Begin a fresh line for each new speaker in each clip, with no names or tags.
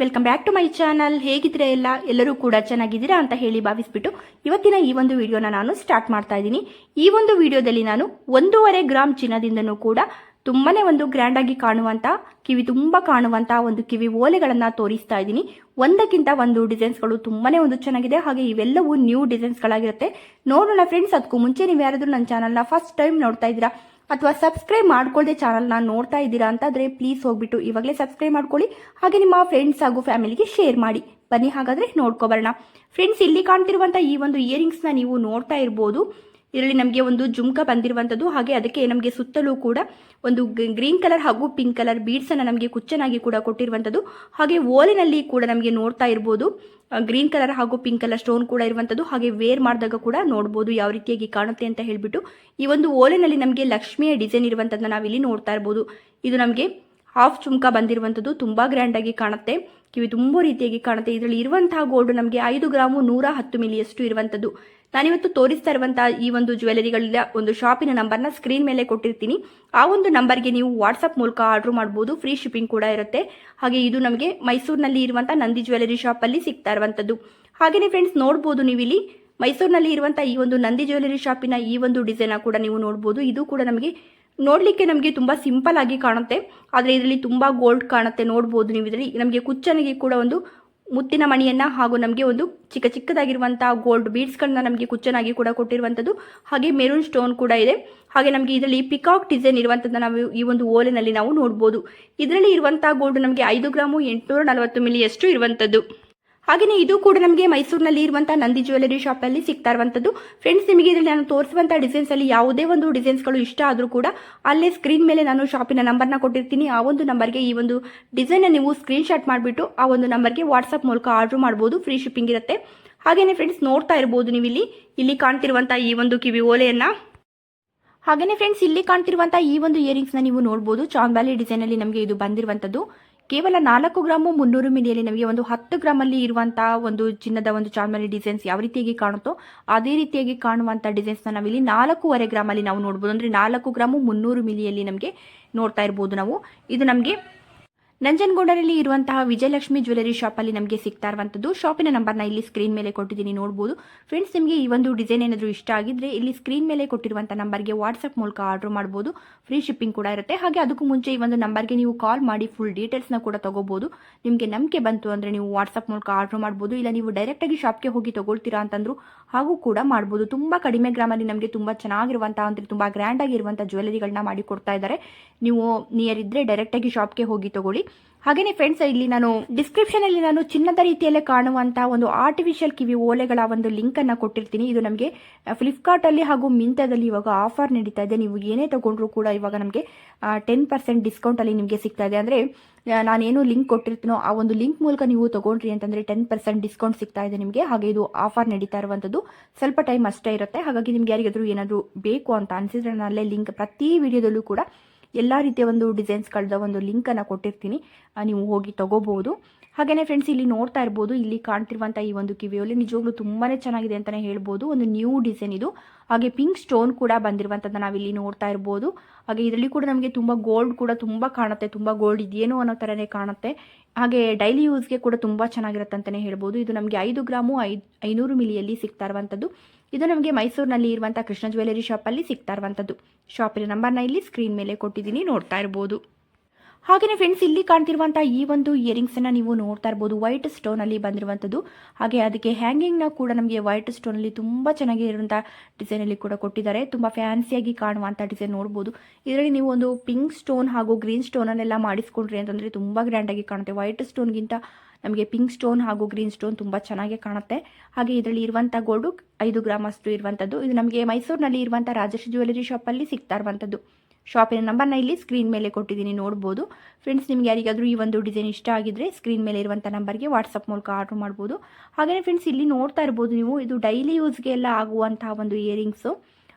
Welcome back to my channel ಹೇಗಿದ್ರೆ ಎಲ್ಲ? ಎಲ್ಲರೂ ಕೂಡ ಚೆನ್ನಾಗಿದ್ದೀರಾ ಅಂತ ಹೇಳಿ ಭಾವಿಸ್ಬಿಟ್ಟು ಇವತ್ತಿನ ಈ ಒಂದು ವಿಡಿಯೋನ ನಾನು ಸ್ಟಾರ್ಟ್ ಮಾಡ್ತಾ ಇದ್ದೀನಿ. ಈ ಒಂದು ವಿಡಿಯೋದಲ್ಲಿ ನಾನು ಒಂದೂವರೆ ಗ್ರಾಮ್ ಚಿನ್ನದಿಂದನೂ ಕೂಡ ತುಂಬಾನೇ ಒಂದು ಗ್ರ್ಯಾಂಡ್ ಆಗಿ ಕಾಣುವಂತ ಕಿವಿ ತುಂಬಾ ಕಾಣುವಂತ ಒಂದು ಕಿವಿ ಓಲೆಗಳನ್ನ ತೋರಿಸ್ತಾ ಇದ್ದೀನಿ. ಒಂದಕ್ಕಿಂತ ಒಂದು ಡಿಸೈನ್ಸ್ಗಳು ತುಂಬಾನೇ ಒಂದು ಚೆನ್ನಾಗಿದೆ. ಹಾಗೆ ಇವೆಲ್ಲವೂ ನ್ಯೂ ಡಿಸೈನ್ಸ್ಗಳಾಗಿರುತ್ತೆ ನೋಡೋಣ ಫ್ರೆಂಡ್ಸ್ ಅದಕ್ಕೂ ಮುಂಚೆ ನೀವು ಯಾರಾದ್ರೂ ನನ್ನ ಚಾನಲ್ನ ಫಸ್ಟ್ ಟೈಮ್ ನೋಡ್ತಾ ಇದ್ದೀರಾ ಅಥವಾ ಸಬ್ಸ್ಕ್ರೈಬ್ ಮಾಡ್ಕೊಳ್ಳದೆ ಚಾನಲ್ನ ನೋಡ್ತಾ ಇದ್ದೀರಾ ಅಂತಾದರೆ ಪ್ಲೀಸ್ ಹೋಗ್ಬಿಟ್ಟು ಇವಾಗಲೇ ಸಬ್ಸ್ಕ್ರೈಬ್ ಮಾಡ್ಕೊಳ್ಳಿ. ಹಾಗೆ ನಿಮ್ಮ ಫ್ರೆಂಡ್ಸ್ ಹಾಗೂ ಫ್ಯಾಮಿಲಿಗೆ ಶೇರ್ ಮಾಡಿ. ಬನ್ನಿ ಹಾಗಾದ್ರೆ ನೋಡ್ಕೊಬರೋಣ. ಫ್ರೆಂಡ್ಸ್ ಇಲ್ಲಿ ಕಾಣ್ತಿರುವಂತ ಈ ಒಂದು ಇಯರಿಂಗ್ಸ್ನ ನೀವು ನೋಡ್ತಾ ಇರ್ಬೋದು. ಇದರಲ್ಲಿ ನಮಗೆ ಒಂದು ಜುಮ್ಕ ಬಂದಿರುವಂಥದ್ದು ಹಾಗೆ ಅದಕ್ಕೆ ನಮಗೆ ಸುತ್ತಲೂ ಕೂಡ ಒಂದು ಗ್ರೀನ್ ಕಲರ್ ಹಾಗೂ ಪಿಂಕ್ ಕಲರ್ ಬೀಡ್ಸ್ ಅನ್ನ ನಮಗೆ ಕುಚ್ಚನಾಗಿ ಕೂಡ ಕೊಟ್ಟಿರುವಂಥದ್ದು ಹಾಗೆ ಓಲಿನಲ್ಲಿ ಕೂಡ ನಮಗೆ ನೋಡ್ತಾ ಇರ್ಬೋದು. ಗ್ರೀನ್ ಕಲರ್ ಹಾಗೂ ಪಿಂಕ್ ಕಲರ್ ಸ್ಟೋನ್ ಕೂಡ ಇರುವಂಥದ್ದು ಹಾಗೆ ವೇರ್ ಮಾಡಿದಾಗ ಕೂಡ ನೋಡ್ಬೋದು ಯಾವ ರೀತಿಯಾಗಿ ಕಾಣುತ್ತೆ ಅಂತ ಹೇಳ್ಬಿಟ್ಟು. ಈ ಒಂದು ಓಲೆನಲ್ಲಿ ನಮಗೆ ಲಕ್ಷ್ಮಿಯ ಡಿಸೈನ್ ಇರುವಂಥದ್ದನ್ನ ನಾವಿಲ್ಲಿ ನೋಡ್ತಾ ಇರ್ಬೋದು. ಇದು ನಮಗೆ ಹಾಫ್ ಚುಮ್ಕ ಬಂದಿರುವಂಥದ್ದು ತುಂಬಾ ಗ್ರ್ಯಾಂಡ್ ಆಗಿ ಕಾಣುತ್ತೆ. ಕಿವಿ ತುಂಬ ರೀತಿಯಾಗಿ ಕಾಣುತ್ತೆ. ಇದರಲ್ಲಿ ಇರುವಂತಹ ಗೋಲ್ಡ್ ನಮಗೆ ಐದು ಗ್ರಾಮು ನೂರ ಹತ್ತು ಮಿಲಿಯಷ್ಟು ಇರುವಂಥದ್ದು ನಾನಿವತ್ತು ತೋರಿಸ್ತಾ ಇರುವಂತಹ ಈ ಒಂದು ಜ್ಯುವೆಲರಿಗಳ ಒಂದು ಶಾಪಿನ ನಂಬರ್ನ ಸ್ಕ್ರೀನ್ ಮೇಲೆ ಕೊಟ್ಟಿರ್ತೀನಿ. ಆ ಒಂದು ನಂಬರ್ಗೆ ನೀವು ವಾಟ್ಸಪ್ ಮೂಲಕ ಆರ್ಡರ್ ಮಾಡ್ಬೋದು. ಫ್ರೀ ಶಿಪ್ಪಿಂಗ್ ಕೂಡ ಇರುತ್ತೆ. ಹಾಗೆ ಇದು ನಮಗೆ ಮೈಸೂರಿನಲ್ಲಿ ಇರುವಂತಹ ನಂದಿ ಜ್ಯುವೆಲರಿ ಶಾಪಲ್ಲಿ ಸಿಗ್ತಾ ಇರುವಂಥದ್ದು. ಹಾಗೇನೆ ಫ್ರೆಂಡ್ಸ್ ನೋಡಬಹುದು ನೀವು ಇಲ್ಲಿ ಮೈಸೂರಿನಲ್ಲಿ ಇರುವಂತಹ ಈ ಒಂದು ನಂದಿ ಜ್ಯುವೆಲರಿ ಶಾಪಿನ ಈ ಒಂದು ಡಿಸೈನ್ ಕೂಡ ನೀವು ನೋಡಬಹುದು ಇದು ಕೂಡ ನಮಗೆ ನೋಡಲಿಕ್ಕೆ ನಮಗೆ ತುಂಬ ಸಿಂಪಲ್ ಆಗಿ ಕಾಣುತ್ತೆ. ಆದರೆ ಇದರಲ್ಲಿ ತುಂಬ ಗೋಲ್ಡ್ ಕಾಣುತ್ತೆ. ನೋಡ್ಬೋದು ನೀವು ಇದರಲ್ಲಿ. ನಮಗೆ ಕುಚ್ಚನಿಗೆ ಕೂಡ ಒಂದು ಮುತ್ತಿನ ಮಣಿಯನ್ನ ಹಾಗೂ ನಮಗೆ ಒಂದು ಚಿಕ್ಕ ಚಿಕ್ಕದಾಗಿರುವಂತಹ ಗೋಲ್ಡ್ ಬೀಡ್ಸ್ಗಳನ್ನ ನಮಗೆ ಕುಚ್ಚನಾಗಿ ಕೂಡ ಕೊಟ್ಟಿರುವಂಥದ್ದು. ಹಾಗೆ ಮೆರೂನ್ ಸ್ಟೋನ್ ಕೂಡ ಇದೆ. ಹಾಗೆ ನಮಗೆ ಇದರಲ್ಲಿ ಪಿಕಾಕ್ ಡಿಸೈನ್ ಇರುವಂಥದ್ದು ನಾವು ಈ ಒಂದು ಓಲೆನಲ್ಲಿ ನಾವು ನೋಡ್ಬೋದು. ಇದರಲ್ಲಿ ಇರುವಂತಹ ಗೋಲ್ಡ್ ನಮಗೆ ಐದು ಗ್ರಾಮು ಎಂಟುನೂರ ನಲವತ್ತು ಮಿಲಿಯಷ್ಟು ಇರುವಂಥದ್ದು. ಹಾಗೆಯೇ ಇದು ಕೂಡ ನಮಗೆ ಮೈಸೂರಿನಲ್ಲಿ ಇರುವಂತಹ ನಂದಿ ಜ್ಯುವೆಲರಿ ಶಾಪಲ್ಲಿ ಸಿಗ್ತಾ ಇರುವಂತದ್ದು. ಫ್ರೆಂಡ್ಸ್ ನಿಮಗೆ ಇದರಲ್ಲಿ ನಾನು ತೋರಿಸುವಂತಹ ಡಿಸೈನ್ಸ್ ಅಲ್ಲಿ ಯಾವುದೇ ಒಂದು ಡಿಸೈನ್ಸ್ಗಳು ಇಷ್ಟ ಆದರೂ ಕೂಡ ಅಲ್ಲೇ ಸ್ಕ್ರೀನ್ ಮೇಲೆ ನಾನು ಶಾಪಿನ ನಂಬರ್ನ ಕೊಟ್ಟಿರ್ತೀನಿ. ಆ ಒಂದು ನಂಬರ್ಗೆ ಈ ಒಂದು ಡಿಸೈನ್ ನೀವು ಸ್ಕ್ರೀನ್ ಶಾಟ್ ಮಾಡಿಬಿಟ್ಟು ಆ ಒಂದು ನಂಬರ್ಗೆ ವಾಟ್ಸ್ಆಪ್ ಮೂಲಕ ಆರ್ಡರ್ ಮಾಡ್ಬೋದು. ಫ್ರೀ ಶಿಪ್ಪಿಂಗ್ ಇರುತ್ತೆ. ಹಾಗೆಯೇ ಫ್ರೆಂಡ್ಸ್ ನೋಡ್ತಾ ಇರ್ಬೋದು ನೀವು ಇಲ್ಲಿ ಇಲ್ಲಿ ಕಾಣ್ತಿರುವಂಥ ಈ ಒಂದು ಕಿವಿ ಓಲೆಯನ್ನ. ಹಾಗೆಯೇ ಫ್ರೆಂಡ್ಸ್ ಇಲ್ಲಿ ಕಾಣ್ತಿರುವಂತಹ ಈ ಒಂದು ಇಯರಿಂಗ್ಸ್ನ ನೀವು ನೋಡ್ಬೋದು. ಡಿಸೈನ್ ಅಲ್ಲಿ ನಮಗೆ ಇದು ಬಂದಿರುವಂಥದ್ದು ಕೇವಲ ನಾಲ್ಕು ಗ್ರಾಮು ಮುನ್ನೂರು ಮಿಲಿಯಲ್ಲಿ ನಮಗೆ ಒಂದು ಹತ್ತು ಗ್ರಾಮಲ್ಲಿ ಇರುವಂತಹ ಒಂದು ಚಿನ್ನದ ಒಂದು ಚಾರ್ಮಲಿ ಡಿಸೈನ್ಸ್ ಯಾವ ರೀತಿಯಾಗಿ ಕಾಣುತ್ತೋ ಅದೇ ರೀತಿಯಾಗಿ ಕಾಣುವಂಥ ಡಿಸೈನ್ಸ್ನ ನಾವಿಲ್ಲಿ ನಾಲ್ಕೂವರೆ ಗ್ರಾಮಲ್ಲಿ ನಾವು ನೋಡಬಹುದು ಅಂದರೆ ನಾಲ್ಕು ಗ್ರಾಮು ಮುನ್ನೂರು ಮಿಲಿಯಲ್ಲಿ ನಮಗೆ ನೋಡ್ತಾ ಇರ್ಬೋದು ನಾವು. ಇದು ನಮಗೆ ನಂಜನಗೂಡರಲ್ಲಿ ಇರುವಂತಹ ವಿಜಯಲಕ್ಷ್ಮಿ ಜ್ಯುವೆಲರಿ ಶಾಪಲ್ಲಿ ನಮಗೆ ಸಿಗ್ತಾ ಇರುವಂಥದ್ದು. ಶಾಪಿನ ನಂಬರ್ನ ಇಲ್ಲಿ ಸ್ಕ್ರೀನ್ ಮೇಲೆ ಕೊಟ್ಟಿದ್ದೀನಿ, ನೋಡ್ಬೋದು. ಫ್ರೆಂಡ್ಸ್, ನಿಮಗೆ ಈ ಒಂದು ಡಿಸೈನ್ ಏನಾದರೂ ಇಷ್ಟ ಆಗಿದ್ರೆ ಇಲ್ಲಿ ಸ್ಕ್ರೀನ್ ಮೇಲೆ ಕೊಟ್ಟಿರುವಂಥ ನಂಬರ್ಗೆ ವಾಟ್ಸಪ್ ಮೂಲಕ ಆರ್ಡರ್ ಮಾಡ್ಬೋದು. ಫ್ರೀ ಶಿಪ್ಪಿಂಗ್ ಕೂಡ ಇರುತ್ತೆ. ಹಾಗೆ ಅದಕ್ಕೂ ಮುಂಚೆ ಈ ಒಂದು ನಂಬರ್ಗೆ ನೀವು ಕಾಲ್ ಮಾಡಿ ಫುಲ್ ಡೀಟೇಲ್ಸ್ನ ಕೂಡ ತಗೋಬೋದು. ನಿಮಗೆ ನಂಬಿಕೆ ಬಂತು ಅಂದರೆ ನೀವು ವಾಟ್ಸಪ್ ಮೂಲಕ ಆರ್ಡರ್ ಮಾಡ್ಬೋದು. ಇಲ್ಲ ನೀವು ಡೈರೆಕ್ಟಾಗಿ ಶಾಪ್ಗೆ ಹೋಗಿ ತಗೊಳ್ತೀರಾ ಅಂತಂದ್ರು ಹಾಗೂ ಕೂಡ ಮಾಡ್ಬೋದು. ತುಂಬ ಕಡಿಮೆ ಗ್ರಾಮಲ್ಲಿ ನಮಗೆ ತುಂಬ ಚೆನ್ನಾಗಿರುವಂಥ ಅಂದರೆ ತುಂಬ ಗ್ರ್ಯಾಂಡ್ ಆಗಿರುವಂಥ ಜ್ಯುವೆಲರಿಗಳನ್ನ ಮಾಡಿ ಕೊಡ್ತಾ ಇದ್ದಾರೆ. ನೀವು ನಿಯರ್ ಇದ್ದರೆ ಡೈರೆಕ್ಟಾಗಿ ಶಾಪ್ಗೆ ಹೋಗಿ ತಗೊಳ್ಳಿ. ಹಾಗೆಯೇ ಫ್ರೆಂಡ್ಸ್ ಇಲ್ಲಿ ನಾನು ಡಿಸ್ಕ್ರಿಪ್ಷನ್ ಅಲ್ಲಿ ನಾನು ಚಿನ್ನದ ರೀತಿಯಲ್ಲೇ ಕಾಣುವಂತಹ ಒಂದು ಆರ್ಟಿಫಿಷಿಯಲ್ ಕಿವಿ ಓಲೆಗಳ ಒಂದು ಲಿಂಕ್ ಅನ್ನ ಕೊಟ್ಟಿರ್ತೀನಿ. ಇದು ನಮಗೆ ಫ್ಲಿಪ್ಕಾರ್ಟ್ ಅಲ್ಲಿ ಹಾಗೂ ಮಿಂತಾದಲ್ಲಿ ಇವಾಗ ಆಫರ್ ನಡೀತಾ ಇದೆ. ನೀವು ಏನೇ ತಗೊಂಡ್ರು ಕೂಡ ಇವಾಗ ನಮಗೆ ಟೆನ್ ಪರ್ಸೆಂಟ್ ಡಿಸ್ಕೌಂಟ್ ಅಲ್ಲಿ ನಿಮಗೆ ಸಿಗ್ತಾ ಇದೆ. ಅಂದ್ರೆ ಆ, ನಾನೇನು ಲಿಂಕ್ ಕೊಟ್ಟಿರ್ತೀನೋ ಆ ಒಂದು ಲಿಂಕ್ ಮೂಲಕ ನೀವು ತಗೊಂಡ್ರಿ ಅಂತಂದ್ರೆ ಟೆನ್ ಪರ್ಸೆಂಟ್ ಡಿಸ್ಕೌಂಟ್ ಸಿಗ್ತಾ ಇದೆ ನಿಮಗೆ. ಹಾಗೆ ಇದು ಆಫರ್ ನಡೀತಾ ಇರುವಂಥದ್ದು ಸ್ವಲ್ಪ ಟೈಮ್ ಅಷ್ಟೇ ಇರುತ್ತೆ. ಹಾಗಾಗಿ ನಿಮ್ಗೆ ಯಾರಿಗಾದ್ರೂ ಏನಾದರೂ ಬೇಕು ಅಂತ ಅನಿಸಿದ್ರೆ ನಾನು ಅಲ್ಲೇ ಲಿಂಕ್ ಪ್ರತಿ ವಿಡಿಯೋದಲ್ಲೂ ಕೂಡ ಎಲ್ಲ ರೀತಿಯ ಒಂದು ಡಿಸೈನ್ಸ್ಗಳದ ಒಂದು ಲಿಂಕನ್ನು ಕೊಟ್ಟಿರ್ತೀನಿ. ನೀವು ಹೋಗಿ ತಗೋಬಹುದು ಹಾಗೆಯೇ ಫ್ರೆಂಡ್ಸ್ ಇಲ್ಲಿ ನೋಡ್ತಾ ಇರ್ಬೋದು, ಇಲ್ಲಿ ಕಾಣ್ತಿರುವಂಥ ಈ ಒಂದು ಕಿವಿಯಲ್ಲಿ ನಿಜವಾಗ್ಲೂ ತುಂಬಾ ಚೆನ್ನಾಗಿದೆ ಅಂತಲೇ ಹೇಳ್ಬೋದು. ಒಂದು ನ್ಯೂ ಡಿಸೈನ್ ಇದು. ಹಾಗೆ ಪಿಂಕ್ ಸ್ಟೋನ್ ಕೂಡ ಬಂದಿರುವಂಥದ್ದು ನಾವಿಲ್ಲಿ ನೋಡ್ತಾ ಇರ್ಬೋದು. ಹಾಗೆ ಇದರಲ್ಲಿ ಕೂಡ ನಮಗೆ ತುಂಬ ಗೋಲ್ಡ್ ಕೂಡ ತುಂಬ ಕಾಣುತ್ತೆ, ತುಂಬ ಗೋಲ್ಡ್ ಇದೆಯೇನೋ ಅನ್ನೋ ಥರನೇ ಕಾಣುತ್ತೆ. ಹಾಗೆ ಡೈಲಿ ಯೂಸ್ಗೆ ಕೂಡ ತುಂಬ ಚೆನ್ನಾಗಿರುತ್ತೆ ಅಂತಲೇ ಹೇಳ್ಬೋದು. ಇದು ನಮಗೆ ಐದು ಗ್ರಾಮು ಐದು ಐನೂರು ಮಿಲಿಯಲ್ಲಿ ಸಿಗ್ತಾ ಇರುವಂಥದ್ದು ಇದು ನಮಗೆ ಮೈಸೂರಿನಲ್ಲಿ ಇರುವಂಥ ಕೃಷ್ಣ ಜ್ಯುವೆಲರಿ ಶಾಪಲ್ಲಿ ಸಿಗ್ತಾ ಇರುವಂಥದ್ದು ಶಾಪಿನ ನಂಬರ್ನ ಇಲ್ಲಿ ಸ್ಕ್ರೀನ್ ಮೇಲೆ ಕೊಟ್ಟಿದ್ದೀನಿ, ನೋಡ್ತಾ ಇರ್ಬೋದು. ಹಾಗೆಯೇ ಫ್ರೆಂಡ್ಸ್ ಇಲ್ಲಿ ಕಾಣ್ತಿರುವಂತಹ ಈ ಒಂದು ಇಯರಿಂಗ್ಸ್ ಅನ್ನ ನೀವು ನೋಡ್ತಾ ಇರಬಹುದು ವೈಟ್ ಸ್ಟೋನ್ ಅಲ್ಲಿ ಬಂದಿರುವಂತದ್ದು ಹಾಗೆ ಅದಕ್ಕೆ ಹ್ಯಾಂಗಿಂಗ್ನ ಕೂಡ ನಮಗೆ ವೈಟ್ ಸ್ಟೋನ್ ಅಲ್ಲಿ ತುಂಬಾ ಚೆನ್ನಾಗಿ ಇರುವಂತಹ ಡಿಸೈನ್ ಅಲ್ಲಿ ಕೂಡ ಕೊಟ್ಟಿದ್ದಾರೆ. ತುಂಬಾ ಫ್ಯಾನ್ಸಿಯಾಗಿ ಕಾಣುವಂತಹ ಡಿಸೈನ್ ನೋಡಬಹುದು ಇದರಲ್ಲಿ ನೀವು ಒಂದು ಪಿಂಕ್ ಸ್ಟೋನ್ ಹಾಗೂ ಗ್ರೀನ್ ಸ್ಟೋನ್ ಅನ್ನೆಲ್ಲ ಮಾಡಿಸ್ಕೊಂಡ್ರಿ ತುಂಬಾ ಗ್ರ್ಯಾಂಡ್ ಆಗಿ ಕಾಣುತ್ತೆ. ವೈಟ್ ಸ್ಟೋನ್ ಗಿಂತ ನಮಗೆ ಪಿಂಕ್ ಸ್ಟೋನ್ ಹಾಗೂ ಗ್ರೀನ್ ಸ್ಟೋನ್ ತುಂಬಾ ಚೆನ್ನಾಗಿ ಕಾಣುತ್ತೆ. ಹಾಗೆ ಇದರಲ್ಲಿ ಇರುವಂತಹ ಗೋಲ್ಡು ಐದು ಗ್ರಾಮ್ ಅಷ್ಟು ಇರುವಂಥದ್ದು. ಇದು ನಮಗೆ ಮೈಸೂರಿನಲ್ಲಿ ಇರುವಂತಹ ರಾಜೇಶ್ ಜ್ಯುವೆಲರಿ ಶಾಪಲ್ಲಿ ಸಿಗ್ತಾ ಇರುವಂಥದ್ದು. ಶಾಪಿನ ನಂಬರ್ನ ಇಲ್ಲಿ ಸ್ಕ್ರೀನ್ ಮೇಲೆ ಕೊಟ್ಟಿದ್ದೀನಿ, ನೋಡ್ಬೋದು. ಫ್ರೆಂಡ್ಸ್ ನಿಮ್ಗೆ ಯಾರಿಗಾದರೂ ಈ ಒಂದು ಡಿಸೈನ್ ಇಷ್ಟ ಆಗಿದ್ರೆ ಸ್ಕ್ರೀನ್ ಮೇಲೆ ಇರುವಂಥ ನಂಬರ್ಗೆ ವಾಟ್ಸಪ್ ಮೂಲಕ ಆರ್ಡರ್ ಮಾಡ್ಬೋದು. ಹಾಗೆಯೇ ಫ್ರೆಂಡ್ಸ್ ಇಲ್ಲಿ ನೋಡ್ತಾ ಇರ್ಬೋದು ನೀವು, ಇದು ಡೈಲಿ ಯೂಸ್ಗೆ ಎಲ್ಲ ಆಗುವಂತಹ ಒಂದು ಇಯರಿಂಗ್ಸು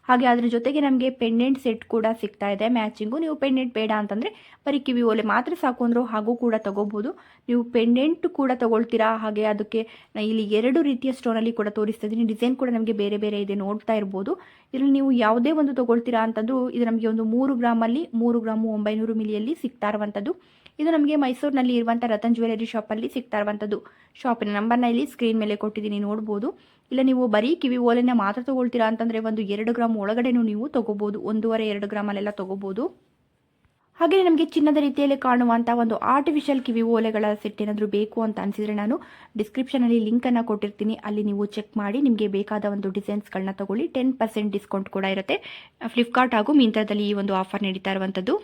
ಹಾಗೆ ಅದ್ರ ಜೊತೆಗೆ ನಮಗೆ ಪೆಂಡೆಂಟ್ ಸೆಟ್ ಕೂಡ ಸಿಗ್ತಾ ಇದೆ. ಮ್ಯಾಚಿಂಗು ನೀವು ಪೆಂಡೆಂಟ್ ಬೇಡ ಅಂತಂದರೆ ಬರೀ ಕಿವಿ ಓಲೆ ಮಾತ್ರ ಸಾಕು ಅಂದರೂ ಹಾಗೂ ಕೂಡ ತಗೋಬೋದು ನೀವು ಪೆಂಡೆಂಟ್ ಕೂಡ ತಗೊಳ್ತೀರಾ? ಹಾಗೆ ಅದಕ್ಕೆ ಇಲ್ಲಿ ಎರಡು ರೀತಿಯ ಸ್ಟೋನಲ್ಲಿ ಕೂಡ ತೋರಿಸ್ತಾ ಇದ್ದೀನಿ. ಡಿಸೈನ್ ಕೂಡ ನಮಗೆ ಬೇರೆ ಬೇರೆ ಇದೆ ನೋಡ್ತಾ ಇರ್ಬೋದು. ಇದರಲ್ಲಿ ನೀವು ಯಾವುದೇ ಒಂದು ತಗೊಳ್ತೀರಾ ಅಂತಂದರೂ ಇದು ನಮಗೆ ಒಂದು ಮೂರು ಗ್ರಾಮಲ್ಲಿ ಮೂರು ಗ್ರಾಮು ಒಂಬೈನೂರು ಮಿಲಿಯಲ್ಲಿ ಸಿಗ್ತಾ ಇರುವಂಥದ್ದು. ಇದು ನಮಗೆ ಮೈಸೂರಿನಲ್ಲಿ ಇರುವಂಥ ರತನ್ ಜ್ಯುವೆಲರಿ ಶಾಪಲ್ಲಿ ಸಿಗ್ತಾ ಇರುವಂಥದ್ದು ಶಾಪಿನ ನಂಬರ್ನ ಇಲ್ಲಿ ಸ್ಕ್ರೀನ್ ಮೇಲೆ ಕೊಟ್ಟಿದ್ದೀನಿ, ನೋಡ್ಬೋದು. ಇಲ್ಲ, ನೀವು ಬರೀ ಕಿವಿ ಓಲೆನ ಮಾತ್ರ ತೊಗೊಳ್ತೀರಾ ಅಂತಂದರೆ ಒಂದು ಎರಡು ಗ್ರಾಮ್ ಒಳಗಡೆನೂ ನೀವು ತೊಗೋಬೋದು. ಒಂದೂವರೆ, ಎರಡು ಗ್ರಾಮಲ್ಲೆಲ್ಲ ತೊಗೋಬೋದು. ಹಾಗೆಯೇ ನಮಗೆ ಚಿನ್ನದ ರೀತಿಯಲ್ಲಿ ಕಾಣುವಂಥ ಒಂದು ಆರ್ಟಿಫಿಷಿಯಲ್ ಕಿವಿ ಓಲೆಗಳ ಸೆಟ್ ಏನಾದರೂ ಬೇಕು ಅಂತ ಅನಿಸಿದರೆ ನಾನು ಡಿಸ್ಕ್ರಿಪ್ಷನಲ್ಲಿ ಲಿಂಕನ್ನು ಕೊಟ್ಟಿರ್ತೀನಿ. ಅಲ್ಲಿ ನೀವು ಚೆಕ್ ಮಾಡಿ ನಿಮಗೆ ಬೇಕಾದ ಒಂದು ಡಿಸೈನ್ಸ್ಗಳನ್ನ ತಗೊಳ್ಳಿ. ಟೆನ್ ಪರ್ಸೆಂಟ್ ಡಿಸ್ಕೌಂಟ್ ಕೂಡ ಇರುತ್ತೆ. ಫ್ಲಿಪ್ಕಾರ್ಟ್ ಹಾಗೂ ಮಿಂತ್ರದಲ್ಲಿ ಈ ಒಂದು ಆಫರ್ ನಡೀತಾ ಇರುವಂಥದ್ದು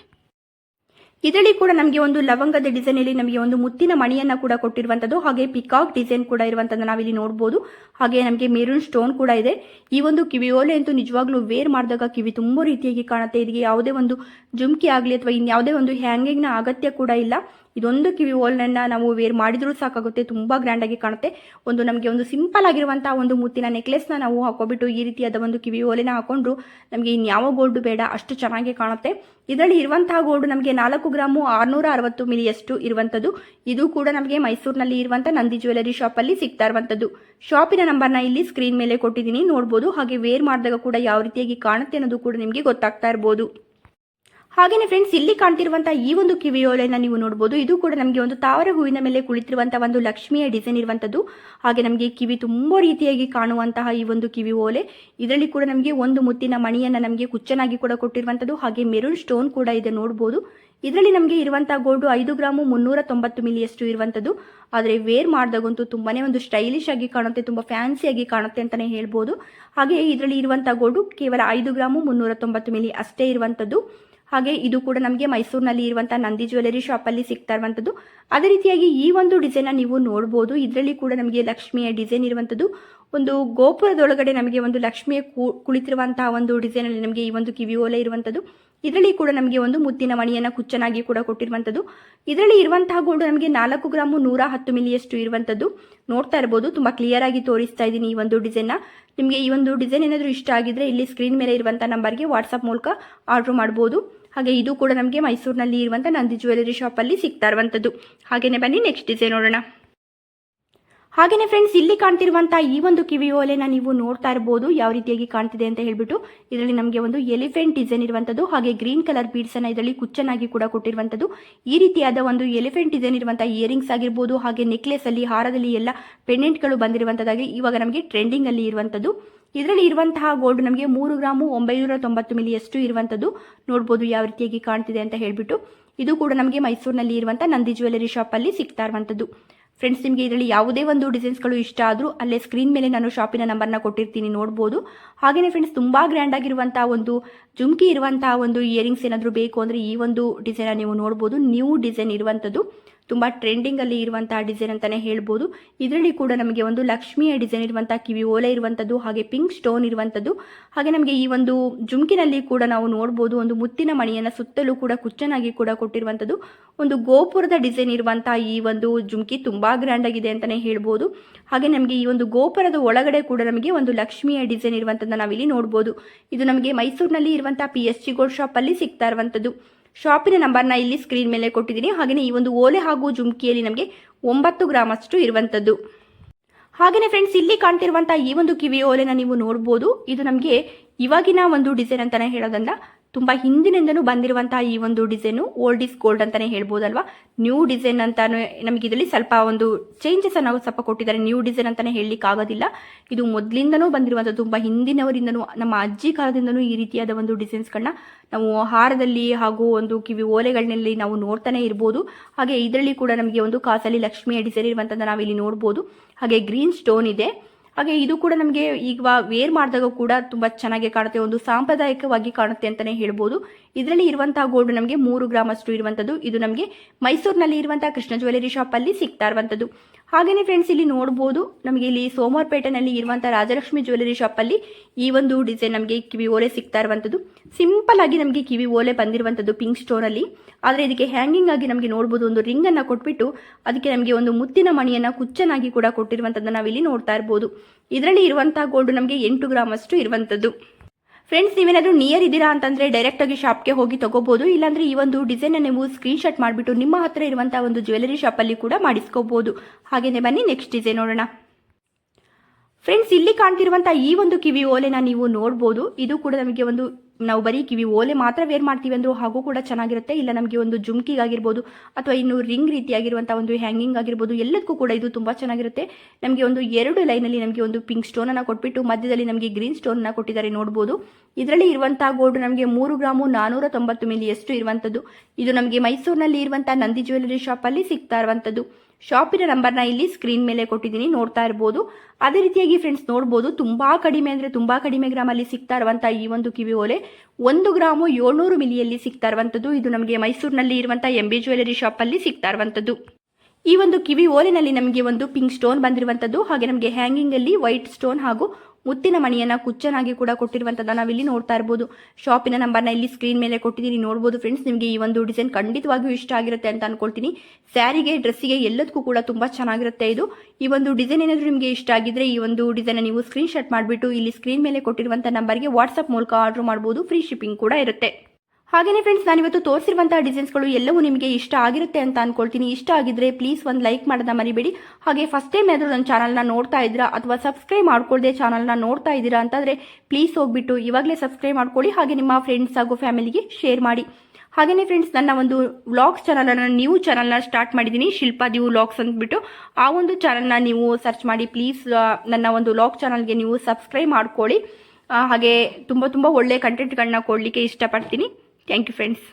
ಇದರಲ್ಲಿ ಕೂಡ ನಮಗೆ ಒಂದು ಲವಂಗದ ಡಿಸೈನ್ ಅಲ್ಲಿ ನಮಗೆ ಒಂದು ಮುತ್ತಿನ ಮಣಿಯನ್ನ ಕೂಡ ಕೊಟ್ಟಿರುವಂತದ್ದು, ಹಾಗೆ ಪಿಕಾಕ್ ಡಿಸೈನ್ ಕೂಡ ಇರುವಂತದ್ದು ನಾವಿಲ್ಲಿ ನೋಡಬಹುದು ಹಾಗೆ ನಮಗೆ ಮೆರೂನ್ ಸ್ಟೋನ್ ಕೂಡ ಇದೆ. ಈ ಒಂದು ಕಿವಿ ಓಲೆ ಅಂತೂ ನಿಜವಾಗ್ಲೂ ವೇರ್ ಮಾಡಿದಾಗ ಕಿವಿ ತುಂಬಾ ರೀತಿಯಾಗಿ ಕಾಣುತ್ತೆ. ಇದಕ್ಕೆ ಯಾವುದೇ ಒಂದು ಜುಮ್ಕಿ ಆಗಲಿ ಅಥವಾ ಇನ್ಯಾವುದೇ ಒಂದು ಹ್ಯಾಂಗಿಂಗ್ನ ಅಗತ್ಯ ಕೂಡ ಇಲ್ಲ. ಇದೊಂದು ಕಿವಿ ಹೋಲ್ನನ್ನ ನಾವು ವೇರ್ ಮಾಡಿದ್ರು ಸಾಕಾಗುತ್ತೆ, ತುಂಬಾ ಗ್ರ್ಯಾಂಡಾಗಿ ಕಾಣುತ್ತೆ. ಒಂದು ನಮಗೆ ಒಂದು ಸಿಂಪಲ್ ಆಗಿರುವಂತಹ ಒಂದು ಮುತ್ತಿನ ನೆಕ್ಲೆಸ್ನ ನಾವು ಹಾಕೋಬಿಟ್ಟು ಈ ರೀತಿಯಾದ ಒಂದು ಕಿವಿ ಓಲೆನ ಹಾಕೊಂಡ್ರು ನಮಗೆ ಇನ್ಯಾವ ಗೋಲ್ಡ್ ಬೇಡ, ಅಷ್ಟು ಚೆನ್ನಾಗಿ ಕಾಣುತ್ತೆ. ಇದರಲ್ಲಿ ಇರುವಂತಹ ಗೋಲ್ಡ್ ನಮಗೆ ನಾಲ್ಕು ಗ್ರಾಮು ಆರ್ನೂರ ಅರವತ್ತು ಮಿಲಿಯಷ್ಟು ಇರುವಂಥದ್ದು ಇದು ಕೂಡ ನಮಗೆ ಮೈಸೂರಿನಲ್ಲಿ ಇರುವಂಥ ನಂದಿ ಜ್ಯುವೆಲರಿ ಶಾಪಲ್ಲಿ ಸಿಗ್ತಾ ಇರುವಂಥದ್ದು ಶಾಪಿನ ನಂಬರ್ನ ಇಲ್ಲಿ ಸ್ಕ್ರೀನ್ ಮೇಲೆ ಕೊಟ್ಟಿದ್ದೀನಿ, ನೋಡ್ಬೋದು. ಹಾಗೆ ವೇರ್ ಮಾಡಿದಾಗ ಕೂಡ ಯಾವ ರೀತಿಯಾಗಿ ಕಾಣುತ್ತೆ ಅನ್ನೋದು ಕೂಡ ನಿಮಗೆ ಗೊತ್ತಾಗ್ತಾ ಇರ್ಬೋದು. ಹಾಗೇನೆ ಫ್ರೆಂಡ್ಸ್ ಇಲ್ಲಿ ಕಾಣ್ತಿರುವಂತಹ ಈ ಒಂದು ಕಿವಿ ಓಲೆನ ನೀವು ನೋಡಬಹುದು ಇದು ಕೂಡ ನಮಗೆ ಒಂದು ತಾವರೆ ಹೂವಿನ ಮೇಲೆ ಕುಳಿತಿರುವಂತಹ ಒಂದು ಲಕ್ಷ್ಮಿಯ ಡಿಸೈನ್ ಇರುವಂತದ್ದು. ಹಾಗೆ ನಮಗೆ ಕಿವಿ ತುಂಬಾ ರೀತಿಯಾಗಿ ಕಾಣುವಂತಹ ಈ ಒಂದು ಕಿವಿ ಓಲೆ. ಇದರಲ್ಲಿ ಕೂಡ ನಮಗೆ ಒಂದು ಮುತ್ತಿನ ಮಣಿಯನ್ನ ನಮಗೆ ಕುಚ್ಚನಾಗಿ ಕೂಡ ಕೊಟ್ಟಿರುವಂತದ್ದು. ಹಾಗೆ ಮೆರೂನ್ ಸ್ಟೋನ್ ಕೂಡ ಇದೆ ನೋಡಬಹುದು ಇದರಲ್ಲಿ ನಮಗೆ ಇರುವಂತಹ ಗೋಲ್ಡ್ ಐದು ಗ್ರಾಮು ಮುನ್ನೂರ ತೊಂಬತ್ತು ಮಿಲಿಯಷ್ಟು ಇರುವಂತದ್ದು. ಆದರೆ ವೇರ್ ಮಾಡಿದಾಗಂತೂ ತುಂಬಾನೇ ಒಂದು ಸ್ಟೈಲಿಶ್ ಆಗಿ ಕಾಣುತ್ತೆ, ತುಂಬಾ ಫ್ಯಾನ್ಸಿ ಆಗಿ ಕಾಣುತ್ತೆ ಅಂತಾನೆ ಹೇಳ್ಬೋದು. ಹಾಗೆ ಇದರಲ್ಲಿ ಇರುವಂತಹ ಗೋಲ್ಡ್ ಕೇವಲ ಐದು ಗ್ರಾಮು ಮುನ್ನೂರ ತೊಂಬತ್ತು ಮಿಲಿ ಅಷ್ಟೇ ಇರುವಂತದ್ದು. ಹಾಗೆ ಇದು ಕೂಡ ನಮಗೆ ಮೈಸೂರಿನಲ್ಲಿ ಇರುವಂಥ ನಂದಿ ಜ್ಯುವೆಲರಿ ಶಾಪಲ್ಲಿ ಸಿಗ್ತಾ ಇರುವಂಥದ್ದು ಅದೇ ರೀತಿಯಾಗಿ ಈ ಒಂದು ಡಿಸೈನ್ನ ನೀವು ನೋಡ್ಬೋದು. ಇದರಲ್ಲಿ ಕೂಡ ನಮಗೆ ಲಕ್ಷ್ಮಿಯ ಡಿಸೈನ್ ಇರುವಂಥದ್ದು ಒಂದು ಗೋಪುರದೊಳಗಡೆ ನಮಗೆ ಒಂದು ಲಕ್ಷ್ಮಿಯ ಕುಳಿತಿರುವಂತಹ ಒಂದು ಡಿಸೈನಲ್ಲಿ ನಮಗೆ ಈ ಒಂದು ಕಿವಿ ಓಲೆ ಇರುವಂಥದ್ದು ಇದರಲ್ಲಿ ಕೂಡ ನಮಗೆ ಒಂದು ಮುತ್ತಿನ ಮಣಿಯನ್ನು ಕುಚ್ಚನಾಗಿ ಕೂಡ ಕೊಟ್ಟಿರುವಂಥದ್ದು ಇದರಲ್ಲಿ ಇರುವಂತಹ ಗೋಲ್ಡ್ ನಮಗೆ ನಾಲ್ಕು ಗ್ರಾಮು ನೂರ ಹತ್ತು ಮಿಲಿಯಷ್ಟು ಇರುವಂಥದ್ದು ನೋಡ್ತಾ ಇರ್ಬೋದು, ತುಂಬ ಕ್ಲಿಯರ್ ಆಗಿ ತೋರಿಸ್ತಾ ಇದ್ದೀನಿ ಈ ಒಂದು ಡಿಸೈನ್ನ ನಿಮಗೆ ಈ ಒಂದು ಡಿಸೈನ್ ಏನಾದರೂ ಇಷ್ಟ ಆಗಿದ್ರೆ ಇಲ್ಲಿ ಸ್ಕ್ರೀನ್ ಮೇಲೆ ಇರುವಂಥ ನಂಬರ್ಗೆ ವಾಟ್ಸಪ್ ಮೂಲಕ ಆರ್ಡರ್ ಮಾಡ್ಬೋದು. ಹಾಗೆ ಇದು ಕೂಡ ನಮಗೆ ಮೈಸೂರಿನಲ್ಲಿ ಇರುವಂಥ ನಂದಿ ಜ್ಯುವೆಲರಿ ಶಾಪಲ್ಲಿ ಸಿಗ್ತಾ ಇರುವಂಥದ್ದು ಹಾಗೆಯೇ ಬನ್ನಿ ನೆಕ್ಸ್ಟ್ ಡಿಸೈನ್ ನೋಡೋಣ. ಹಾಗೆಯೇ ಫ್ರೆಂಡ್ಸ್ ಇಲ್ಲಿ ಕಾಣ್ತಿರುವಂತಹ ಈ ಒಂದು ಕಿವಿ ಓಲೆನ ನೀವು ನೋಡ್ತಾ ಇರಬಹುದು ಯಾವ ರೀತಿಯಾಗಿ ಕಾಣ್ತಿದೆ ಅಂತ ಹೇಳ್ಬಿಟ್ಟು, ಇದರಲ್ಲಿ ನಮಗೆ ಒಂದು ಎಲಿಫೆಂಟ್ ಡಿಸೈನ್ ಇರುವಂತದ್ದು, ಹಾಗೆ ಗ್ರೀನ್ ಕಲರ್ ಬೀಡ್ಸ್ ಅನ್ನ ಇದರಲ್ಲಿ ಕುಚ್ಚನಾಗಿ ಕೂಡ ಕೊಟ್ಟಿರುವಂತದ್ದು. ಈ ರೀತಿಯಾದ ಒಂದು ಎಲಿಫೆಂಟ್ ಡಿಸೈನ್ ಇರುವಂತಹ ಇಯರಿಂಗ್ಸ್ ಆಗಿರ್ಬೋದು, ಹಾಗೆ ನೆಕ್ಲೆಸ್ ಅಲ್ಲಿ, ಹಾರದಲ್ಲಿ ಎಲ್ಲ ಪೆಂಡೆಂಟ್ಗಳು ಬಂದಿರುವಂತದ್ದಾಗಿ ಇವಾಗ ನಮಗೆ ಟ್ರೆಂಡಿಂಗ್ ಅಲ್ಲಿ ಇರುವಂತದ್ದು. ಇದರಲ್ಲಿ ಇರುವಂತಹ ಗೋಲ್ಡ್ ನಮಗೆ ಮೂರು ಗ್ರಾಮು ಒಂಬೈನೂರ ತೊಂಬತ್ತು ಮಿಲಿಯಷ್ಟು ಇರುವಂತದ್ದು. ನೋಡಬಹುದು ಯಾವ ರೀತಿಯಾಗಿ ಕಾಣ್ತಿದೆ ಅಂತ ಹೇಳ್ಬಿಟ್ಟು. ಇದು ಕೂಡ ನಮಗೆ ಮೈಸೂರಿನಲ್ಲಿ ಇರುವಂತಹ ನಂದಿ ಜ್ಯುವೆಲರಿ ಶಾಪ್ ಅಲ್ಲಿ ಸಿಗ್ತಾ ಇರುವಂಥದ್ದು ಫ್ರೆಂಡ್ಸ್ ನಿಮಗೆ ಇದರಲ್ಲಿ ಯಾವುದೇ ಒಂದು ಡಿಸೈನ್ಸ್ಗಳು ಇಷ್ಟ ಆದರೂ ಅಲ್ಲೇ ಸ್ಕ್ರೀನ್ ಮೇಲೆ ನಾನು ಶಾಪಿನ ನಂಬರ್ನ ಕೊಟ್ಟಿರ್ತೀನಿ, ನೋಡ್ಬೋದು. ಹಾಗೆಯೇ ಫ್ರೆಂಡ್ಸ್ ತುಂಬ ಗ್ರ್ಯಾಂಡ್ ಆಗಿರುವಂಥ ಒಂದು, ಜುಮ್ಕಿ ಇರುವಂತಹ ಒಂದು ಇಯರಿಂಗ್ಸ್ ಏನಾದರೂ ಬೇಕು ಅಂದರೆ ಈ ಒಂದು ಡಿಸೈನ ನೀವು ನೋಡ್ಬೋದು. ನ್ಯೂ ಡಿಸೈನ್ ಇರುವಂಥದ್ದು ತುಂಬ ಟ್ರೆಂಡಿಂಗಲ್ಲಿ ಇರುವಂತಹ ಡಿಸೈನ್ ಅಂತಲೇ ಹೇಳ್ಬೋದು. ಇದರಲ್ಲಿ ಕೂಡ ನಮಗೆ ಒಂದು ಲಕ್ಷ್ಮಿಯ ಡಿಸೈನ್ ಇರುವಂಥ ಕಿವಿ ಓಲೆ ಇರುವಂಥದ್ದು ಹಾಗೆ ಪಿಂಕ್ ಸ್ಟೋನ್ ಇರುವಂಥದ್ದು ಹಾಗೆ ನಮಗೆ ಈ ಒಂದು ಜುಮ್ಕಿನಲ್ಲಿ ಕೂಡ ನಾವು ನೋಡ್ಬೋದು, ಒಂದು ಮುತ್ತಿನ ಮಣಿಯನ್ನು ಸುತ್ತಲೂ ಕೂಡ ಕುಚ್ಚನಾಗಿ ಕೂಡ ಕೊಟ್ಟಿರುವಂಥದ್ದು ಒಂದು ಗೋಪುರದ ಡಿಸೈನ್ ಇರುವಂಥ ಈ ಒಂದು ಜುಮ್ಕಿ ತುಂಬ ಗ್ರ್ಯಾಂಡ್ ಆಗಿದೆ ಅಂತಲೇ ಹೇಳ್ಬೋದು. ಹಾಗೆ ನಮಗೆ ಈ ಒಂದು ಗೋಪುರದ ಒಳಗಡೆ ಕೂಡ ನಮಗೆ ಒಂದು ಲಕ್ಷ್ಮಿಯ ಡಿಸೈನ್ ಇರುವಂಥದ್ದನ್ನ ನಾವಿಲ್ಲಿ ನೋಡ್ಬೋದು. ಇದು ನಮಗೆ ಮೈಸೂರಿನಲ್ಲಿ ಇರುವಂಥ ಪಿ ಎಸ್ ಜಿ ಗೋಲ್ಡ್ ಶಾಪಲ್ಲಿ ಸಿಗ್ತಾ ಇರುವಂಥದ್ದು ಶಾಪಿನ ನಂಬರ್ನ ಇಲ್ಲಿ ಸ್ಕ್ರೀನ್ ಮೇಲೆ ಕೊಟ್ಟಿದ್ದೀನಿ. ಹಾಗೆಯೇ ಈ ಒಂದು ಓಲೆ ಹಾಗೂ ಜುಮ್ಕಿಯಲ್ಲಿ ನಮಗೆ ಒಂಬತ್ತು ಗ್ರಾಮ್ ಅಷ್ಟು ಇರುವಂಥದ್ದು ಹಾಗೆಯೇ ಫ್ರೆಂಡ್ಸ್ ಇಲ್ಲಿ ಕಾಣ್ತಿರುವಂಥ ಈ ಒಂದು ಕಿವಿ ಓಲೆನ ನೀವು ನೋಡ್ಬೋದು. ಇದು ನಮಗೆ ಇವಾಗಿನ ಒಂದು ಡಿಸೈನ್ ಅಂತಲೇ ಹೇಳೋದಲ್ಲ ತುಂಬ ಹಿಂದಿನಿಂದನೂ ಬಂದಿರುವಂತಹ ಈ ಒಂದು ಡಿಸೈನು ಓಲ್ಡ್ ಇಸ್ ಗೋಲ್ಡ್ ಅಂತಲೇ ಹೇಳ್ಬೋದಲ್ವಾ? ನ್ಯೂ ಡಿಸೈನ್ ಅಂತಾನು ನಮಗೆ ಇದರಲ್ಲಿ ಸ್ವಲ್ಪ ಒಂದು ಚೇಂಜಸ್ ನಾವು ಸ್ವಲ್ಪ ಕೊಟ್ಟಿದ್ದಾರೆ. ನ್ಯೂ ಡಿಸೈನ್ ಅಂತಲೇ ಹೇಳಲಿಕ್ಕೆ ಆಗೋದಿಲ್ಲ ಇದು ಮೊದಲಿಂದನೂ ಬಂದಿರುವಂಥ ತುಂಬ ಹಿಂದಿನವರಿಂದನೂ, ನಮ್ಮ ಅಜ್ಜಿ ಕಾಲದಿಂದನೂ ಈ ರೀತಿಯಾದ ಒಂದು ಡಿಸೈನ್ಸ್ಗಳನ್ನ ನಾವು ಹಾರದಲ್ಲಿ ಹಾಗೂ ಒಂದು ಕಿವಿ ಓಲೆಗಳಲ್ಲಿ ನಾವು ನೋಡ್ತಾನೆ ಇರ್ಬೋದು. ಹಾಗೆ ಇದರಲ್ಲಿ ಕೂಡ ನಮಗೆ ಒಂದು ಕಾಸಲ್ಲಿ ಲಕ್ಷ್ಮಿಯ ಡಿಸೈನ್ ಇರುವಂಥದ್ದು ನಾವಿಲ್ಲಿ ನೋಡ್ಬೋದು. ಹಾಗೆ ಗ್ರೀನ್ ಸ್ಟೋನ್ ಇದೆ. ಹಾಗೆ ಇದು ಕೂಡ ನಮಗೆ ಈಗ ವೇರ್ ಮಾಡಿದಾಗ ಕೂಡ ತುಂಬ ಚೆನ್ನಾಗಿ ಕಾಣುತ್ತೆ, ಒಂದು ಸಾಂಪ್ರದಾಯಿಕವಾಗಿ ಕಾಣುತ್ತೆ ಅಂತಾನೆ ಹೇಳ್ಬೋದು. ಇದರಲ್ಲಿ ಇರುವಂತಹ ಗೋಲ್ಡ್ ನಮಗೆ ಮೂರು ಗ್ರಾಮ್ ಅಷ್ಟು ಇರುವಂಥದ್ದು. ಇದು ನಮಗೆ ಮೈಸೂರಿನಲ್ಲಿ ಇರುವಂತಹ ಕೃಷ್ಣ ಜ್ಯುವೆಲರಿ ಶಾಪಲ್ಲಿ ಸಿಗ್ತಾ ಇರುವಂಥದ್ದು. ಹಾಗೆಯೇ ಫ್ರೆಂಡ್ಸ್ ಇಲ್ಲಿ ನೋಡ್ಬೋದು, ನಮಗೆ ಇಲ್ಲಿ ಸೋಮವಾರಪೇಟೆನಲ್ಲಿ ಇರುವಂಥ ರಾಜಲಕ್ಷ್ಮಿ ಜ್ಯುವೆಲರಿ ಶಾಪಲ್ಲಿ ಈ ಒಂದು ಡಿಸೈನ್ ನಮಗೆ ಕಿವಿ ಓಲೆ ಸಿಗ್ತಾ ಇರುವಂಥದ್ದು ಸಿಂಪಲ್ ಆಗಿ ನಮಗೆ ಕಿವಿ ಓಲೆ ಬಂದಿರುವಂಥದ್ದು ಪಿಂಕ್ ಸ್ಟೋನಲ್ಲಿ ಆದರೆ ಇದಕ್ಕೆ ಹ್ಯಾಂಗಿಂಗ್ ಆಗಿ ನಮಗೆ ನೋಡ್ಬೋದು, ಒಂದು ರಿಂಗನ್ನು ಕೊಟ್ಬಿಟ್ಟು ಅದಕ್ಕೆ ನಮಗೆ ಒಂದು ಮುತ್ತಿನ ಮಣಿಯನ್ನು ಕುಚ್ಚನಾಗಿ ಕೂಡ ಕೊಟ್ಟಿರುವಂಥದ್ದನ್ನು ನಾವಿಲ್ಲಿ ನೋಡ್ತಾ ಇರ್ಬೋದು. ಇದರಲ್ಲಿ ಇರುವಂತಹ ಗೋಲ್ಡ್ ನಮಗೆ ಎಂಟು ಗ್ರಾಮ್ ಅಷ್ಟು ಇರುವಂಥದ್ದು ಫ್ರೆಂಡ್ಸ್ ನೀವೇನಾದರೂ ನಿಯರ್ ಇದ್ದೀರಾ ಅಂತಂದರೆ ಡೈರೆಕ್ಟಾಗಿ ಶಾಪ್ಗೆ ಹೋಗಿ ತಗೋಬೋದು. ಇಲ್ಲಾಂದರೆ ಈ ಒಂದು ಡಿಸೈನ್ ನೀವು ಸ್ಕ್ರೀನ್ ಶಾಟ್ ಮಾಡಿಬಿಟ್ಟು ನಿಮ್ಮ ಹತ್ರ ಇರುವಂಥ ಒಂದು ಜ್ಯುವೆಲರಿ ಶಾಪಲ್ಲಿ ಕೂಡ ಮಾಡಿಸ್ಕೋಬೋದು. ಹಾಗೆಯೇ ಬನ್ನಿ ನೆಕ್ಸ್ಟ್ ಡಿಸೈನ್ ನೋಡೋಣ. ಫ್ರೆಂಡ್ಸ್ ಇಲ್ಲಿ ಕಾಣ್ತಿರುವಂಥ ಈ ಒಂದು ಕಿವಿ ಓಲೆನ ನೀವು ನೋಡ್ಬೋದು. ಇದು ಕೂಡ ನಮಗೆ ಒಂದು ನಾವು ಬರೀ ಕಿವಿ ಓಲೆ ಮಾತ್ರ ವೇರ್ ಮಾಡ್ತೀವಿ ಅಂದರೂ ಹಾಗೂ ಕೂಡ ಚೆನ್ನಾಗಿರುತ್ತೆ. ಇಲ್ಲ ನಮಗೆ ಒಂದು ಜುಮ್ಕಿಗಾಗಿರ್ಬೋದು ಅಥವಾ ಇನ್ನು ರಿಂಗ್ ರೀತಿಯಾಗಿರುವಂಥ ಒಂದು ಹ್ಯಾಂಗಿಂಗ್ ಆಗಿರ್ಬೋದು, ಎಲ್ಲದಕ್ಕೂ ಕೂಡ ಇದು ತುಂಬ ಚೆನ್ನಾಗಿರುತ್ತೆ. ನಮಗೆ ಒಂದು ಎರಡು ಲೈನಲ್ಲಿ ನಮಗೆ ಒಂದು ಪಿಂಕ್ ಸ್ಟೋನನ್ನು ಕೊಟ್ಬಿಟ್ಟು ಮಧ್ಯದಲ್ಲಿ ನಮಗೆ ಗ್ರೀನ್ ಸ್ಟೋನನ್ನು ಕೊಟ್ಟಿದ್ದಾರೆ ನೋಡ್ಬೋದು. ಇದರಲ್ಲಿ ಇರುವಂಥ ಗೋಲ್ಡ್ ನಮಗೆ ಮೂರು ಗ್ರಾಮು ನಾನೂರ ತೊಂಬತ್ತು ಮಿಲಿಯಷ್ಟು ಇರುವಂಥದ್ದು ಇದು ನಮಗೆ ಮೈಸೂರಿನಲ್ಲಿ ಇರುವಂಥ ನಂದಿ ಜ್ಯುವೆಲರಿ ಶಾಪಲ್ಲಿ ಸಿಗ್ತಾ ಇರುವಂಥದ್ದು ಶಾಪಿನ ನಂಬರ್ನ ಇಲ್ಲಿ ಸ್ಕ್ರೀನ್ ಮೇಲೆ ಕೊಟ್ಟಿದ್ದೀನಿ, ನೋಡ್ತಾ ಇರ್ಬೋದು. ಅದೇ ರೀತಿಯಾಗಿ ಫ್ರೆಂಡ್ಸ್ ನೋಡ್ಬೋದು, ತುಂಬಾ ಕಡಿಮೆ ಅಂದರೆ ತುಂಬಾ ಕಡಿಮೆ ಗ್ರಾಮಲ್ಲಿ ಸಿಗ್ತಾ ಇರುವಂಥ ಈ ಒಂದು ಕಿವಿ ಓಲೆ, ಒಂದು ಗ್ರಾಮು ಏಳ್ನೂರು ಮಿಲಿಯಲ್ಲಿ ಸಿಗ್ತಾ ಇರುವಂಥದ್ದು ಇದು ನಮಗೆ ಮೈಸೂರಿನಲ್ಲಿ ಇರುವಂಥ ಎಂ ಬಿ ಜ್ಯುವೆಲರಿ ಶಾಪಲ್ಲಿ ಸಿಗ್ತಾ ಇರುವಂಥದ್ದು ಈ ಒಂದು ಕಿವಿ ಓಲೆನಲ್ಲಿ ನಮಗೆ ಒಂದು ಪಿಂಕ್ ಸ್ಟೋನ್ ಬಂದಿರುವಂಥದ್ದು ಹಾಗೆ ನಮಗೆ ಹ್ಯಾಂಗಿಂಗಲ್ಲಿ ವೈಟ್ ಸ್ಟೋನ್ ಹಾಗೂ ಮುತ್ತಿನ ಮಣಿಯನ್ನು ಕುಚ್ಚನಾಗಿ ಕೂಡ ಕೊಟ್ಟಿರುವಂಥದ್ದನ್ನು ನಾವಿಲ್ಲಿ ನೋಡ್ತಾ ಇರ್ಬೋದು. ಶಾಪಿನ ನಂಬರ್ನ ಇಲ್ಲಿ ಸ್ಕ್ರೀನ್ ಮೇಲೆ ಕೊಟ್ಟಿದ್ದೀನಿ. ನೋಡ್ಬೋದು ಫ್ರೆಂಡ್ಸ್ ನಿಮಗೆ ಈ ಒಂದು ಡಿಸೈನ್ ಖಂಡಿತವಾಗಿಯೂ ಇಷ್ಟ ಆಗಿರುತ್ತೆ ಅಂತ ಅನ್ಕೊಳ್ತೀನಿ. ಸ್ಯಾರಿಗೆ ಡ್ರೆಸ್ಸಿಗೆ ಎಲ್ಲದಕ್ಕೂ ಕೂಡ ತುಂಬ ಚೆನ್ನಾಗಿರುತ್ತೆ ಇದು. ಈ ಒಂದು ಡಿಸೈನ್ ಏನಾದರೂ ನಿಮಗೆ ಇಷ್ಟ ಆಗಿದ್ರೆ ಈ ಒಂದು ಡಿಸೈನ್ ನೀವು ಸ್ಕ್ರೀನ್ ಶಾಟ್ ಮಾಡಿಬಿಟ್ಟು ಇಲ್ಲಿ ಸ್ಕ್ರೀನ್ ಮೇಲೆ ಕೊಟ್ಟಿರುವಂಥ ನಂಬರ್ಗೆ ವಾಟ್ಸಪ್ ಮೂಲಕ ಆರ್ಡರ್ ಮಾಡ್ಬೋದು. ಫ್ರೀ ಶಿಪ್ಪಿಂಗ್ ಕೂಡ ಇರುತ್ತೆ. ಹಾಗೆಯೇ ಫ್ರೆಂಡ್ಸ್ ನಾನಿವತ್ತು ತೋರಿಸಿರುವಂಥ ಡಿಸೈನ್ಸ್ಗಳು ಎಲ್ಲವೂ ನಿಮಗೆ ಇಷ್ಟ ಆಗಿರುತ್ತೆ ಅಂತ ಅನ್ಕೊಳ್ತೀನಿ. ಇಷ್ಟ ಆಗಿದ್ರೆ ಪ್ಲೀಸ್ ಒಂದು ಲೈಕ್ ಮಾಡೋದನ್ನ ಮರಿಬೇಡಿ. ಹಾಗೆ ಫಸ್ಟ್ ಟೈಮ್ ಏನಾದರೂ ನನ್ನ ಚಾನಲ್ನ ನೋಡ್ತಾ ಇದ್ದೀರಾ ಅಥವಾ ಸಬ್ಸ್ಕ್ರೈಬ್ ಮಾಡ್ಕೊಳ್ಳದೆ ಚಾನಲ್ನ ನೋಡ್ತಾ ಇದ್ದೀರಾ ಅಂತಂದರೆ ಪ್ಲೀಸ್ ಹೋಗ್ಬಿಟ್ಟು ಇವಾಗಲೇ ಸಬ್ಸ್ಕ್ರೈಬ್ ಮಾಡ್ಕೊಳ್ಳಿ. ಹಾಗೆ ನಿಮ್ಮ ಫ್ರೆಂಡ್ಸ್ ಹಾಗೂ ಫ್ಯಾಮಿಲಿಗೆ ಶೇರ್ ಮಾಡಿ. ಹಾಗೆಯೇ ಫ್ರೆಂಡ್ಸ್ ನನ್ನ ಒಂದು ವ್ಲಾಗ್ಸ್ ಚಾನಲನ್ನು ನ್ಯೂ ಚಾನಲ್ನ ಸ್ಟಾರ್ಟ್ ಮಾಡಿದ್ದೀನಿ. ಶಿಲ್ಪಾ ದಿವ್ ವ್ಲಾಗ್ಸ್ ಅಂದ್ಬಿಟ್ಟು. ಆ ಒಂದು ಚಾನಲ್ನ ನೀವು ಸರ್ಚ್ ಮಾಡಿ ಪ್ಲೀಸ್ ನನ್ನ ಒಂದು ವ್ಲಾಗ್ ಚಾನಲ್ಗೆ ನೀವು ಸಬ್ಸ್ಕ್ರೈಬ್ ಮಾಡ್ಕೊಳ್ಳಿ. ಹಾಗೆ ತುಂಬ ತುಂಬ ಒಳ್ಳೆಯ ಕಂಟೆಂಟ್ಗಳನ್ನ ಕೊಡಲಿಕ್ಕೆ ಇಷ್ಟಪಡ್ತೀನಿ. Thank you friends